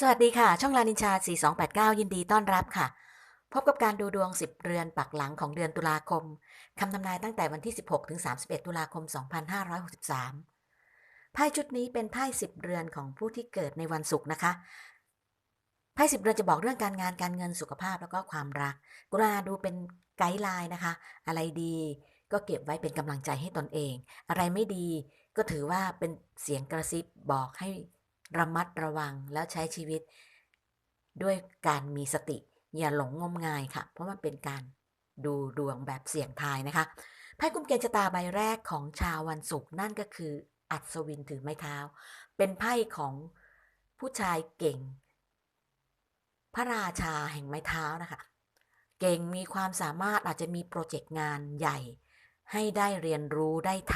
สวัสดีค่ะ ช่องลานินชา 4289 ยินดีต้อนรับค่ะ พบกับการดูดวง 10 เรือนปักหลังของเดือนตุลาคม คำทำนายตั้งแต่วันที่ 16 ถึง 31 ตุลาคม 2563 ไพ่ชุดนี้เป็นไพ่10 เรือนของผู้ที่เกิดในวันศุกร์นะคะ ไพ่10 เรือนจะบอกเรื่องการงานการเงินสุขภาพแล้วก็ความรักกรุณาดูเป็นไกด์ไลน์นะคะ อะไรดีก็เก็บไว้เป็นกำลังใจให้ตนเอง อะไรไม่ดีก็ถือว่าเป็นเสียงกระซิบบอกให้ ระมัดระวังแล้วใช้ชีวิต ด้วยการมีสติ อย่าหลงงมงายค่ะ เพราะมันเป็นการดูดวงแบบเสี่ยงทายนะคะไพ่กุมเกณฑ์ชะตาใบแรกของชาววันศุกร์นั่นก็คืออัศวินถือไม้เท้า เป็นไพ่ของผู้ชายเก่ง พระราชาแห่งไม้เท้านะคะ เก่งมีความสามารถอาจจะมีโปรเจกต์งานใหญ่ ให้ได้เรียนรู้ได้ท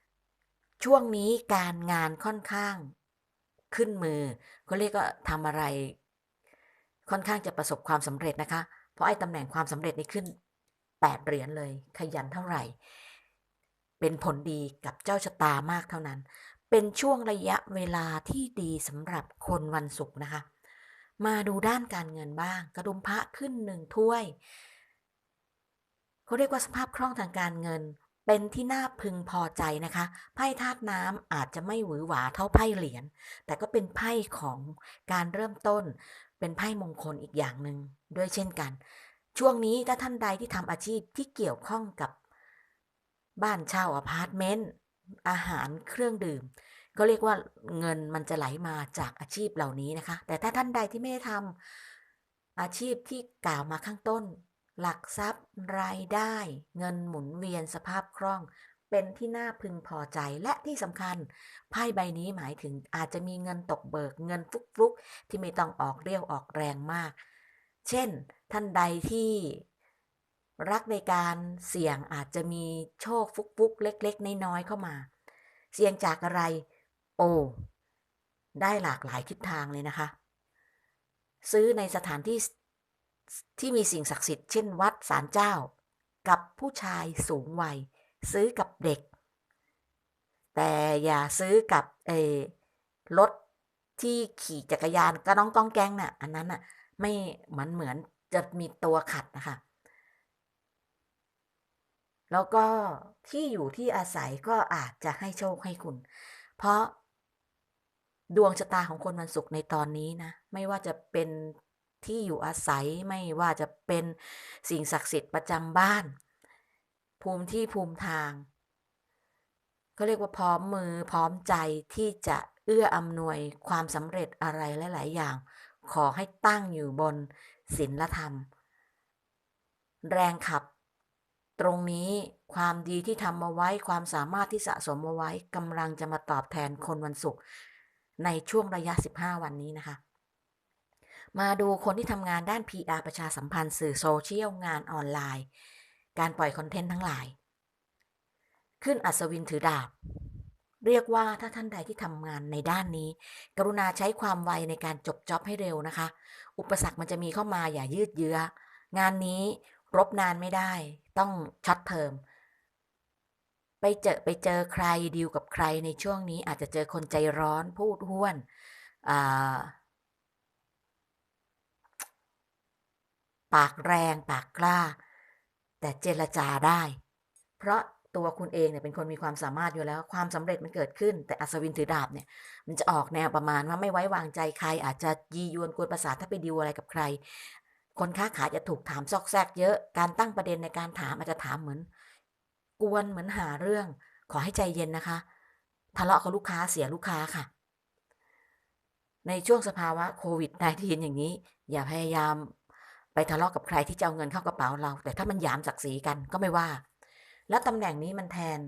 ำช่วงนี้การงานค่อนข้าง ขึ้นมือเขาเรียกว่าทำอะไร ค่อนข้างจะประสบความสำเร็จนะคะ เพราะไอ้ตำแหน่งความสำเร็จนี่ขึ้นแปดเหรียญเลย ขยันเท่าไหร่ เป็นผลดีกับเจ้าชะตามากเท่านั้น เป็นช่วงระยะเวลาที่ดีสำหรับคนวันศุกร์นะคะ มาดูด้านการเงินบ้าง กระดุมพระขึ้นหนึ่งถ้วยเขาเรียกว่าสภาพคล่องทางการเงิน เป็นที่น่าพึงพอใจนะคะ ไพ่ธาตุน้ำอาจจะไม่หวือหวาเท่าไพ่เหรียญ แต่ก็เป็นไพ่ของการเริ่มต้น เป็นไพ่มงคลอีกอย่างหนึ่งด้วยเช่นกัน ช่วงนี้ถ้าท่านใดที่ทำอาชีพที่เกี่ยวข้องกับบ้านเช่าอพาร์ตเมนต์ อาหารเครื่องดื่ม ก็เรียกว่าเงินมันจะไหลมาจากอาชีพเหล่านี้นะคะ แต่ถ้าท่านใดที่ไม่ได้ทำอาชีพที่กล่าวมาข้างต้น หลักทรัพย์รายได้ เงินหมุนเวียนสภาพคล่อง เป็นที่น่าพึงพอใจและที่สำคัญ ไพ่ใบนี้หมายถึงอาจจะมีเงินตกเบิกเงินฟุกๆ ที่ไม่ต้องออกเรียวออกแรงมาก เช่น ท่านใดที่รักในการเสี่ยงอาจจะมีโชคฟุกๆ เล็ก ๆ น้อยๆเข้ามา เสี่ยงจากอะไร โอ้ได้หลากหลายทิศทางเลยนะคะ ซื้อในสถานที่ ที่มีสิ่งศักดิ์สิทธิ์เช่นวัดศาลเจ้า กับผู้ชายสูงวัย ซื้อกับเด็ก แต่อย่าซื้อกับเอรถที่ขี่จักรยานก็น้องก้องแกงนะ่ะ อันนั้นน่ะ ไม่เหมือนเหมือนจะมีตัวขัดนะคะ แล้วก็ที่อยู่ที่อาศัยก็อาจจะให้โชคให้คุณ เพราะดวงชะตาของคนวันศุกร์ในตอนนี้นะ ไม่ว่าจะเป็น ที่อยู่อาศัยไม่ว่าจะเป็นสิ่งศักดิ์สิทธิ์ประจำบ้าน ภูมิที่ภูมิทางเขาเรียกว่าพร้อมมือพร้อมใจที่จะเอื้ออำนวยความสำเร็จอะไรหลาย ๆ อย่าง ขอให้ตั้งอยู่บนศีลธรรม แรงขับ ตรงนี้ความดีที่ทำมาไว้ความสามารถที่สะสมมาไว้กำลังจะมาตอบแทนคนวันศุกร์ในช่วงระยะ 15 วันนี้นะคะ มาดูคนที่ทำงานด้าน PR ประชาสัมพันธ์สื่อโซเชียลงานออนไลน์ การปล่อยคอนเทนต์ทั้งหลาย ขึ้นอัศวินถือดาบ เรียกว่าถ้าท่านใดที่ทำงานในด้านนี้ กรุณาใช้ความไวในการจบจ็อบให้เร็วนะคะ อุปสรรคมันจะมีเข้ามาอย่ายืดเยื้อ งานนี้รบนานไม่ได้ ต้องช็อตเทอมไปเจอไปเจอใครดีลกับใครในช่วงนี้อาจจะเจอคนใจร้อนพูดห้วนอ่า ปากแรงปากกล้า แต่เจรจาได้ เพราะตัวคุณเองเนี่ยเป็นคนมีความสามารถอยู่แล้ว ความสำเร็จมันเกิดขึ้น แต่อัศวินถือดาบเนี่ย มันจะออกแนวประมาณว่าไม่ไว้วางใจใคร อาจจะยียวนกวนประสาทถ้าไปดีวอะไรกับใคร คนค้าขายจะถูกถามซอกแซกเยอะการตั้งประเด็นในการถามอาจจะถามเหมือน กวนเหมือนหาเรื่อง ขอให้ใจเย็นนะคะ ทะเลาะกับลูกค้าเสียลูกค้าค่ะ ในช่วงสภาวะโควิด -19 อย่างนี้ อย่าพยายาม ทะเลาะกับใครที่จะเอาเงินเข้ากระเป๋าเรา แต่ถ้ามันหยามศักดิ์ศรีกันก็ไม่ว่า แล้วตำแหน่งนี้มันแทน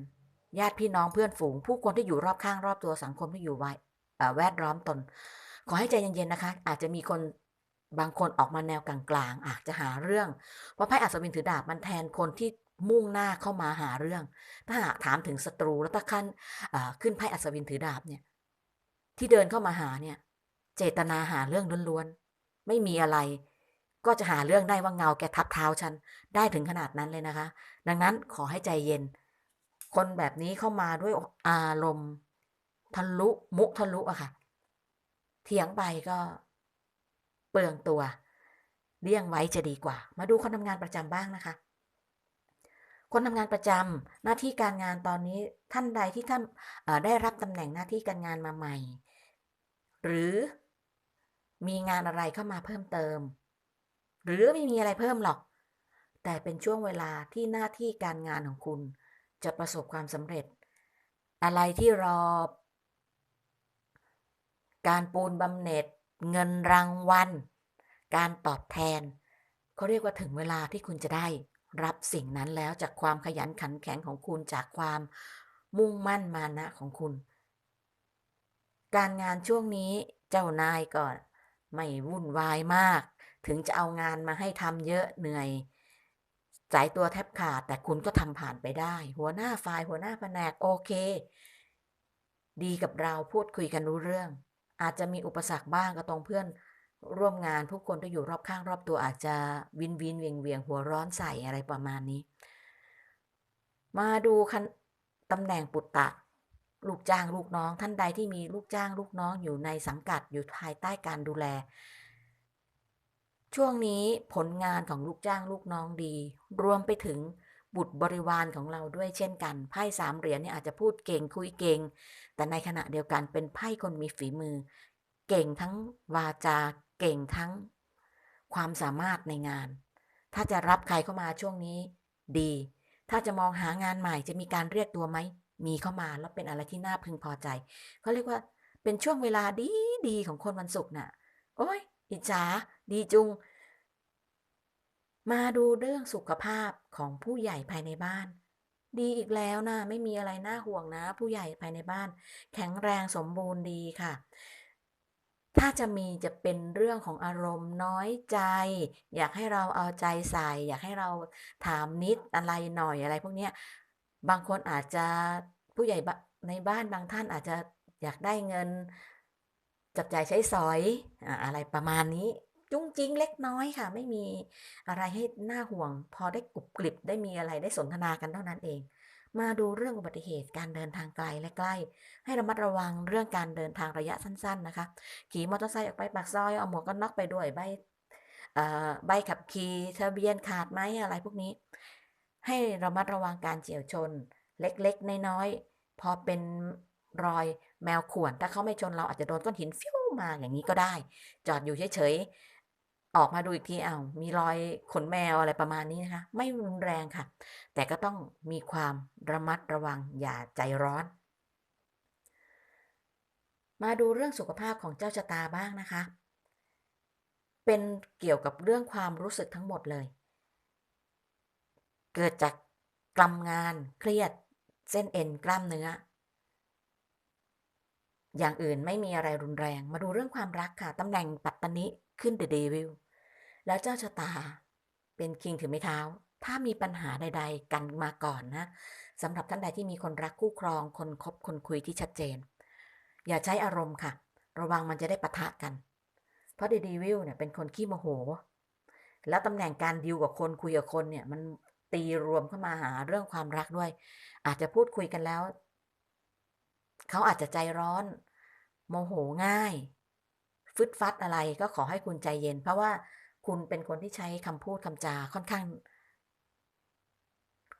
ญาติพี่น้องเพื่อนฝูง ผู้คนที่อยู่รอบข้างรอบตัวสังคมที่อยู่ไว้แวดล้อมตน ขอให้ใจเย็นๆนะคะ อาจจะมีคนบางคนออกมาแนวกลางๆอาจจะหาเรื่อง เพราะไพ่อัศวินถือดาบมันแทนคนที่มุ่งหน้าเข้ามาหาเรื่อง ถ้าหากถามถึงศัตรูแล้วถ้าขั้นขึ้นไพ่อัศวินถือดาบเนี่ย ที่เดินเข้ามาหาเนี่ย เจตนาหาเรื่องล้วนๆไม่มีอะไร ก็จะหาเรื่องได้ว่าเงาแกทับเท้าฉัน ได้ถึงขนาดนั้นเลยนะคะ ดังนั้นขอให้ใจเย็น คนแบบนี้เข้ามาด้วยอารมณ์ทะลุมุทะลุอะค่ะ เถียงไปก็เปลืองตัว เลี่ยงไว้จะดีกว่า มาดูคนทำงานประจำบ้างนะคะ คนทำงานประจำหน้าที่การงานตอนนี้ท่านใดที่ท่านได้รับตำแหน่งหน้าที่การงานมาใหม่ หรือมีงานอะไรเข้ามาเพิ่มเติม หรือไม่มีอะไรเพิ่มหรอก แต่เป็นช่วงเวลาที่หน้าที่การงานของคุณ จะประสบความสำเร็จ อะไรที่รอ การปูนบำเหน็จ เงินรางวัล การตอบแทนเขาเรียกว่าถึงเวลาที่คุณจะได้ รับสิ่งนั้นแล้วจากความขยันขันแข็งของคุณจากความมุ่งมั่นมานะของคุณ การงานช่วงนี้เจ้านายก็ไม่วุ่นวายมาก ถึงจะเอางานมาให้ทำเยอะเหนื่อยสายตัวแทบขาด แต่คุณก็ทำผ่านไปได้ หัวหน้าฝ่ายหัวหน้าแผนกโอเค ดีกับเราพูดคุยกันรู้เรื่อง อาจจะมีอุปสรรคบ้างก็ตรงเพื่อนร่วมงานผู้คนที่อยู่รอบข้างรอบตัวอาจจะวินวินเวียงเวียงหัวร้อนใส่อะไรประมาณนี้ มาดูคันตำแหน่งปุตตะ ลูกจ้างลูกน้องท่านใดที่มีลูกจ้างลูกน้องอยู่ในสังกัดอยู่ภายใต้การดูแล ช่วงนี้ผลงานของลูกจ้างลูกน้องดี รวมไปถึงบุตรบริวารของเราด้วยเช่นกันไพ่สามเหรียญเนี่ยอาจจะพูดเก่งคุยเก่ง แต่ในขณะเดียวกันเป็นไพ่คนมีฝีมือ เก่งทั้งวาจาเก่งทั้ง ความสามารถในงาน ถ้าจะรับใครเข้ามาช่วงนี้ ดี ถ้าจะมองหางานใหม่จะมีการเรียกตัวไหมมีเข้ามาแล้วเป็นอะไรที่น่าพึงพอใจเขาเรียกว่าเป็นช่วงเวลาดีดีของคนวันศุกร์น่ะ โอ้ย อิจฉาดีจุง มาดูเรื่องสุขภาพของผู้ใหญ่ภายในบ้าน ดีอีกแล้วนะไม่มีอะไรน่าห่วงนะ ผู้ใหญ่ภายในบ้าน แข็งแรงสมบูรณ์ดีค่ะ ถ้าจะมีจะเป็นเรื่องของอารมณ์น้อยใจ อยากให้เราเอาใจใส่ อยากให้เราถามนิดอะไรหน่อยอะไร พวกเนี้ยบางคนอาจจะผู้ใหญ่ในบ้านบางท่านอาจจะอยากได้เงิน จับจ่ายใช้สอยอะอะไรประมาณนี้จุ้งจิ้งเล็กน้อยค่ะ ไม่มีอะไรให้น่าห่วง พอได้กรุบกริบได้มีอะไรได้สนทนากันเท่านั้นเอง มาดูเรื่องอุบัติเหตุการเดินทางไกลและใกล้ ให้ระมัดระวังเรื่องการเดินทางระยะสั้น ๆ นะคะ ขี่มอเตอร์ไซค์ออกไปปากซอยเอาหมวกกันน็อกไปด้วยใบเอ่อใบขับขี่ทะเบียนขาดไหมอะไรพวกนี้ ให้ระมัดระวังการเฉี่ยวชน เล็กๆน้อยๆพอเป็นรอย แมวข่วน ถ้าเขาไม่ชนเราอาจจะโดนก้อนหินฟิวมาอย่างนี้ก็ได้ จอดอยู่เฉยๆ ออกมาดูอีกทีเอ้ามีรอยขนแมวอะไรประมาณนี้นะคะ ไม่รุนแรงค่ะ แต่ก็ต้องมีความระมัดระวังอย่าใจร้อน มาดูเรื่องสุขภาพของเจ้าชะตาบ้างนะคะ เป็นเกี่ยวกับเรื่องความรู้สึกทั้งหมดเลย เกิดจากกลำงานเครียดเส้นเอ็นกล้ามเนื้อ อย่างอื่นไม่มีอะไรรุนแรง มาดูเรื่องความรักค่ะตำแหน่งปัตตนิขึ้นเดอะเดวิลแล้วเจ้าชะตา เป็นคิงถือไม้เท้า ถ้ามีปัญหาใด ๆ กันมาก่อนนะสำหรับท่านใดที่มีคนรักคู่ครอง คนคบคนคุยที่ชัดเจน อย่าใช้อารมณ์ค่ะ ระวังมันจะได้ปะทะกัน เพราะเดอะเดวิลเนี่ยเป็นคนขี้โมโห แล้วตำแหน่งการดิวกับคนคุยกับคนเนี่ยมันตีรวมเข้ามาหาเรื่องความรักด้วย อาจจะพูดคุยกันแล้ว เขาอาจจะใจร้อน โมโหง่าย ฟึดฟัดอะไรก็ขอให้คุณใจเย็น เพราะว่าคุณเป็นคนที่ใช้คำพูดคำจาค่อนข้าง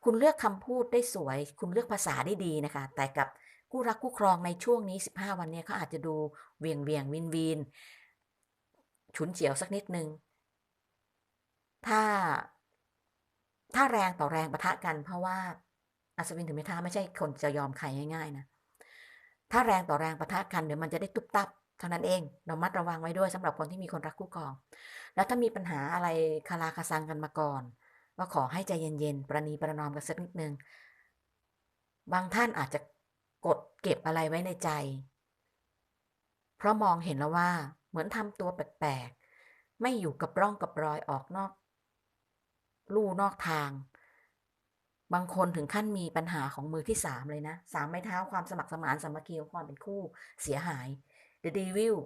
คุณเลือกคำพูดได้สวย คุณเลือกภาษาได้ดีนะคะ แต่กับคู่รักคู่ครองในช่วงนี้ 15 วันเนี้ยเขาอาจจะดูเวียงเวียงวินวินฉุนเฉียวสักนิดนึง ถ้า ถ้าแรงต่อแรงปะทะกัน เพราะว่าอัศวินถือไม้เท้าไม่ใช่คนจะยอมใครง่ายๆนะ ถ้าแรงต่อแรงปะทะกันเดี๋ยวมันจะได้ตุบตับเท่านั้นเองเรามัดระวังไว้ด้วยสำหรับคนที่มีคนรักคู่ครอง แล้วถ้ามีปัญหาอะไรคาราคาซังกันมาก่อนก็ขอให้ใจเย็นๆประนีประนอมกันสักนิดนึงบางท่านอาจจะกดเก็บอะไรไว้ในใจ เพราะมองเห็นแล้วว่า เหมือนทำตัวแปลกๆ ไม่อยู่กับร่องกับรอยออกนอก ลู่นอกทาง บางคนถึงขั้นมีปัญหาของมือที่สามเลยนะสามไม้เท้าความสมัครสมานสามัคคีของความเป็นคู่เสียหาย The Devil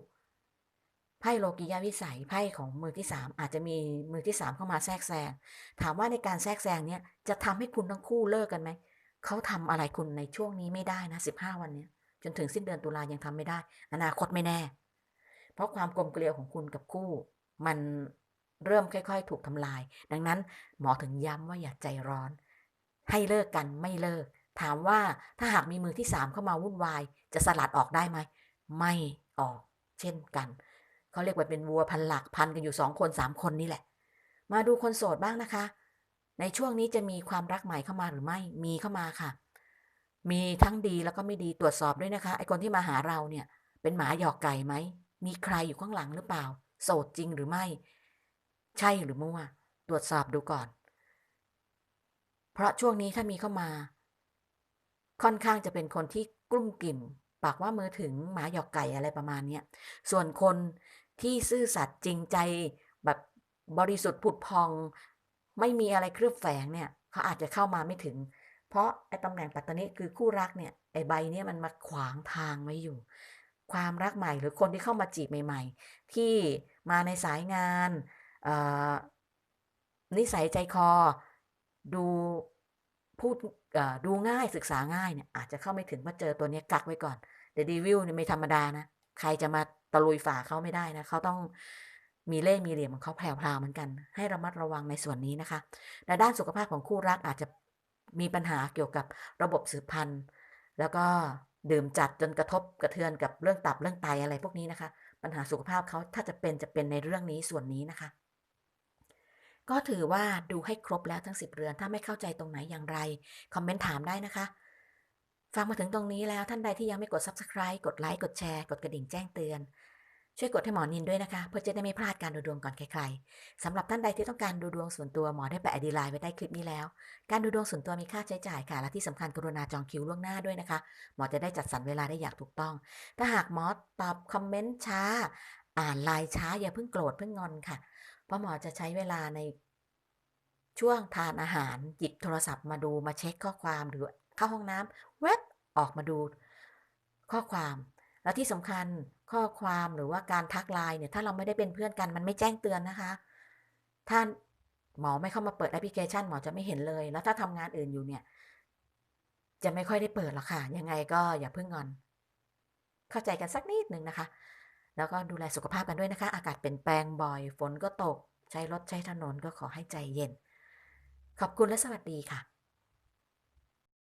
ไพ่โลกิยาวิสัยไพ่ของมือที่สามอาจจะมีมือที่สามเข้ามาแทรกแซงถามว่าในการแทรกแซงเนี้ยจะทำให้คุณทั้งคู่เลิกกันไหมเขาทำอะไรคุณในช่วงนี้ไม่ได้นะสิบห้าวันเนี้ยจนถึงสิ้นเดือนตุลายังทำไม่ได้ อนาคตไม่แน่ เพราะความกลมเกลียวของคุณกับคู่ มันเริ่มค่อย ๆ ถูกทำลาย ดังนั้นหมอถึงย้ำว่าอย่าใจร้อน ให้เลิกกันไม่เลิก ถามว่าถ้าหากมีมือที่สามเข้ามาวุ่นวาย จะสลัดออกได้ไหม ไม่ออก เช่นกันเขาเรียกว่าเป็นวัวพันหลักพันกันอยู่สองคนสามคนนี่แหละ มาดูคนโสดบ้างนะคะ ในช่วงนี้จะมีความรักใหม่เข้ามาหรือไม่มีเข้ามาค่ะ มีทั้งดีแล้วก็ไม่ดีตรวจสอบด้วยนะคะ ไอคนที่มาหาเราเนี่ย เป็นหมาหยอกไก่ไหมมีใครอยู่ข้างหลังหรือเปล่า โสดจริงหรือไม่ ใช่หรือมั่วตรวจสอบดูก่อน เพราะช่วงนี้ถ้ามีเข้ามา ค่อนข้างจะเป็นคนที่กลุ้มกลิ่ม ปากว่ามือถึงหมาหยอกไก่อะไรประมาณเนี้ยส่วนคนที่ซื่อสัตย์จริงใจแบบบริสุทธิ์ผุดพอง ไม่มีอะไรเคลือบแฝงเนี่ย เขาอาจจะเข้ามาไม่ถึง เพราะไอ้ตำแหน่งปัตตานีคือคู่รักเนี่ยไอ้ใบเนี่ยมันมาขวางทางไว้อยู่ ความรักใหม่หรือคนที่เข้ามาจีบใหม่ ๆ ที่มาในสายงานนิสัยใจคอ ดูพูดดูง่ายศึกษาง่ายเนี่ยอาจจะเข้าไม่ถึงมาเจอตัวนี้กักไว้ก่อนเดดีวิลเนี่ยไม่ธรรมดานะ ใครจะมาตะลุยฝ่าเขาไม่ได้นะเขาต้องมีเล่มีเหลี่ยมของเขาแผ่วๆเหมือนกัน ให้ระมัดระวังในส่วนนี้นะคะในด้านสุขภาพของคู่รักอาจจะมีปัญหาเกี่ยวกับระบบสืบพันธุ์แล้วก็ดื่มจัดจนกระทบกระเทือนกับเรื่องตับเรื่องไตอะไรพวกนี้นะคะ ปัญหาสุขภาพเขาถ้าจะเป็นจะเป็นในเรื่องนี้ส่วนนี้นะคะ ก็ถือว่าดูให้ครบแล้วทั้ง 10 เรือน ถ้าไม่เข้าใจตรงไหนอย่างไร คอมเมนต์ถามได้นะคะ ฟังมาถึงตรงนี้แล้วท่านใดที่ยังไม่กด Subscribe กดไลค์กดแชร์ กดกระดิ่งแจ้งเตือน ช่วยกดให้หมอนินด้วยนะคะ เพื่อจะได้ไม่พลาดการดูดวงก่อนใครๆสำหรับท่านใดที่ต้องการดูดวงส่วนตัวหมอได้แปะไอดีไลน์ไว้ใต้คลิปนี้แล้ว การดูดวงส่วนตัวมีค่าใช้จ่ายค่ะ และที่สำคัญกรุณาจองคิวล่วงหน้าด้วยนะคะ หมอจะได้จัดสรรเวลาได้อย่างถูกต้อง ถ้าหากหมอตอบคอมเมนต์ช้า อ่านไลน์ช้าอย่าเพิ่งโกรธเพิ่งงอนค่ะ พราะหมอจะใช้เวลาในช่วงทานอาหารหยิบโทรศัพท์มาดูมาเช็คข้อความหรือเข้าห้องน้ำเว็บออกมาดูข้อความ แล้วที่สำคัญข้อความหรือว่าการทักไลน์เนี่ย ถ้าเราไม่ได้เป็นเพื่อนกันมันไม่แจ้งเตือนนะคะ ท่านหมอไม่เข้ามาเปิดแอปพลิเคชันหมอจะไม่เห็นเลย แล้วถ้าทำงานอื่นอยู่เนี่ย จะไม่ค่อยได้เปิดหรอกค่ะ ยังไงก็อย่าเพิ่งงอน เข้าใจกันสักนิดหนึ่งนะคะ แล้วก็ดูแลสุขภาพกันด้วยนะคะ อากาศเปลี่ยนแปลงบ่อย ฝนก็ตก ใช้รถใช้ถนนก็ขอให้ใจเย็น ขอบคุณและสวัสดีค่ะ